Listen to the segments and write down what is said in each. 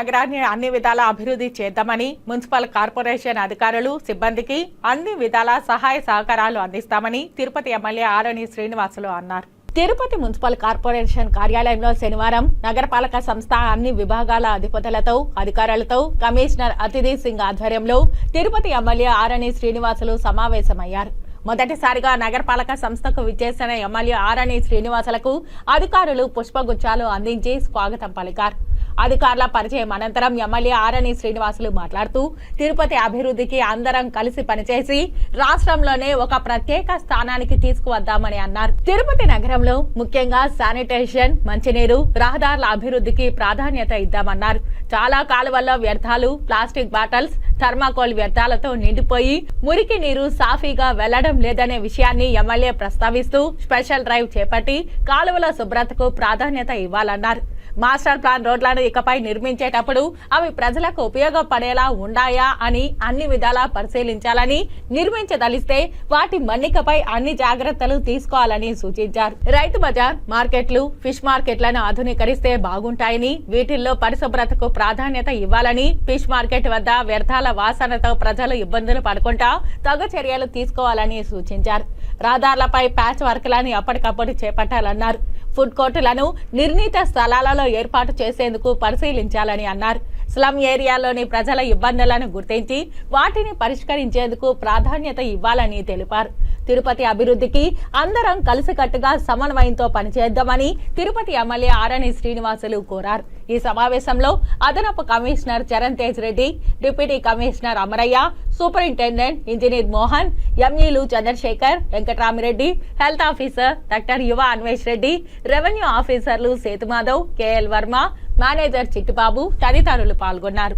నగరాన్ని అన్ని విధాల అభివృద్ధి చేద్దామని మున్సిపల్ కార్పొరేషన్ అధికారులు సిబ్బందికి అన్ని విధాల సహాయ సహకారాలు అందిస్తామని తిరుపతి ఎమ్మెల్యే ఆరణి శ్రీనివాసులు అన్నారు. తిరుపతి మున్సిపల్ కార్పొరేషన్ కార్యాలయంలో శనివారం నగరపాలక సంస్థ అన్ని విభాగాల అధిపతులతో అధికారులతో కమిషనర్ అతిథి సింగ్ ఆధ్వర్యంలో తిరుపతి ఎమ్మెల్యే ఆరణి శ్రీనివాసులు సమావేశమయ్యారు. మొదటిసారిగా నగరపాలక సంస్థకు విచ్చేసిన ఎమ్మెల్యే ఆరణి శ్రీనివాసులకు అధికారులు పుష్పగుచ్చాలు అందించి స్వాగతం పలికారు. అధికారుల పరిచయం అనంతరం ఎమ్మెల్యే ఆరణి శ్రీనివాసులు మాట్లాడుతూ తిరుపతి అభివృద్ధికి అందరం కలిసి పనిచేసి రాష్ట్రంలోనే ఒక ప్రత్యేక స్థానానికి తీసుకువద్దామని అన్నారు. తిరుపతి నగరంలో ముఖ్యంగా శానిటేషన్ మంచినీరు రహదారుల అభివృద్ధికి ప్రాధాన్యత ఇద్దామన్నారు. చాలా కాలువల్లో వ్యర్థాలు ప్లాస్టిక్ బాటిల్స్ థర్మాకోల్ వ్యర్థాలతో నిండిపోయి మురికి నీరు సాఫీగా వెళ్ళడం లేదనే విషయాన్ని ఎమ్మెల్యే ప్రస్తావిస్తూ స్పెషల్ డ్రైవ్ చేపట్టి కాలువల శుభ్రతకు ప్రాధాన్యత ఇవ్వాలన్నారు. మాస్టర్ ప్లాన్ రోడ్లను ఇకపై నిర్మించేటప్పుడు అవి ప్రజలకు ఉపయోగపడేలా ఉండాయా అని అన్ని విధాలా పరిశీలించాలని నిర్మించదలిస్తే వాటి మన్నికపై అన్ని జాగ్రత్తలు తీసుకోవాలని సూచించారు. రైతు బజార్ మార్కెట్లు ఫిష్ మార్కెట్లను ఆధునీకరిస్తే బాగుంటాయని వీటిల్లో పరిశుభ్రతకు ప్రాధాన్యత ఇవ్వాలని ఫిష్ మార్కెట్ వద్ద వ్యర్థాల వాసనతో ప్రజలు ఇబ్బందులు పడకుండా తగు చర్యలు తీసుకోవాలని సూచించారు. రహదారులపై ప్యాచ్ వర్క్లను ఎప్పటికప్పుడు చేపట్టాలన్నారు. ఫుడ్ కోర్టులను నిర్ణీత స్థలాలలో ఏర్పాటు చేసేందుకు పరిశీలించాలని అన్నారు. స్లమ్ ఏరియాలోని ప్రజల ఇబ్బందులను గుర్తించి వాటిని పరిష్కరించేందుకు ప్రాధాన్యత ఇవ్వాలని తెలిపారు. తిరుపతి అభివృద్ధికి అందరం కలిసికట్టుగా సమన్వయంతో పనిచేద్దామని తిరుపతి ఎమ్మెల్యే ఆరణి శ్రీనివాసులు కోరారు. ఈ సమావేశంలో అదనపు commissioner Charan Tej Reddy deputy commissioner Amarayya superintendent engineer Mohan ఎంఈలు Chandrasekhar Venkataramireddy health officer doctor Yuva Anvesh Reddy revenue ఆఫీసర్లు సేతుమాధవ్ కేఎల్ వర్మ మేనేజర్ చిట్టుబాబు తదితరులు పాల్గొన్నారు.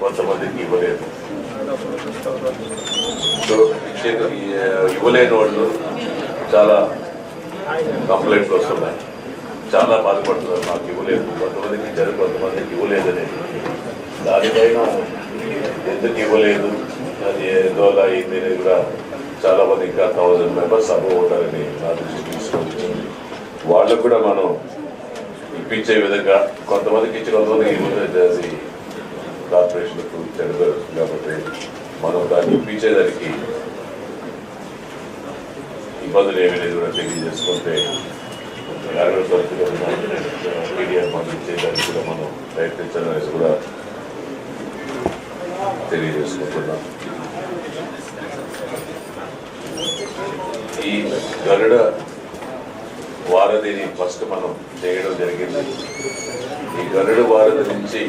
కొంతమందికి ఇవ్వలేదు. సో ఇచ్చే ఇవ్వలేని వాళ్ళు చాలా కంప్లైంట్స్ వస్తున్నాయి. చాలా బాధపడుతున్నారు. నాకు ఇవ్వలేదు. కొంతమందికి ఇచ్చారు కొంతమందికి ఇవ్వలేదు అనేది. దానిపైన ఎందుకు ఇవ్వలేదు? అది ఎందువల్ల అయింది అనేది కూడా చాలా మంది ఇంకా థౌజండ్ మెంబర్స్ సభ ఉంటారని నా దృష్టి తీసుకొని వాళ్ళకు కూడా మనం ఇప్పించే విధంగా కొంతమందికి ఇచ్చి కొంతమందికి ఇవ్వలేదు అది కార్పొరేషన్కు కాబట్టి మనం దాన్ని ఇప్పించేదానికి ఇబ్బందులు ఏమీ లేదు కూడా తెలియజేసుకుంటే జాగ్రత్త మీడియా మనం ఇచ్చేదానికి కూడా మనం ప్రయత్నించాలనేసి కూడా తెలియజేసుకుంటున్నాం. ఈ గరుడ వారధిని ఫస్ట్ మనం చేయడం జరిగింది. ఈ గరుడ వారధి నుంచి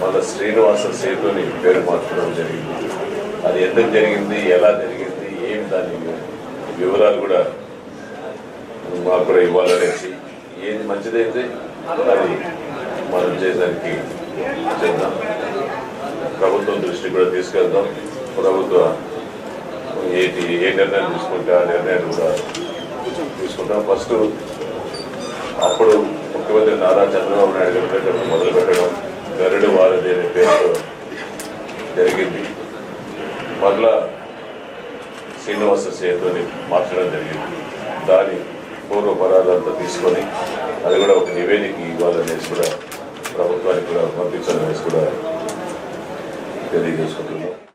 మన శ్రీనివాస సేతుని పేరు మార్చడం జరిగింది. అది ఎందుకు జరిగింది ఎలా జరిగింది ఏం దాని వివరాలు కూడా మాకు కూడా ఇవ్వాలనేసి ఏది మంచిదైతే అది మనం చేయడానికి చేద్దాం. ప్రభుత్వం దృష్టి కూడా తీసుకెళ్దాం. ప్రభుత్వ ఏది ఏ నిర్ణయం తీసుకుంటే ఆ నిర్ణయం కూడా తీసుకుంటాం. ఫస్ట్ అప్పుడు ముఖ్యమంత్రి నారా చంద్రబాబు నాయుడు గారి మొదలు పెట్టడం గరుడు వారధి అనే పేరుతో జరిగింది. మరలా శ్రీనివాస సేతో మార్చడం జరిగింది. దాని పూర్వపరాలంతా తీసుకొని అది కూడా ఒక నివేదిక ఇవ్వాలనేసి కూడా ప్రభుత్వానికి కూడా పంపించాలనేసి కూడా తెలియజేసుకుంటున్నాం.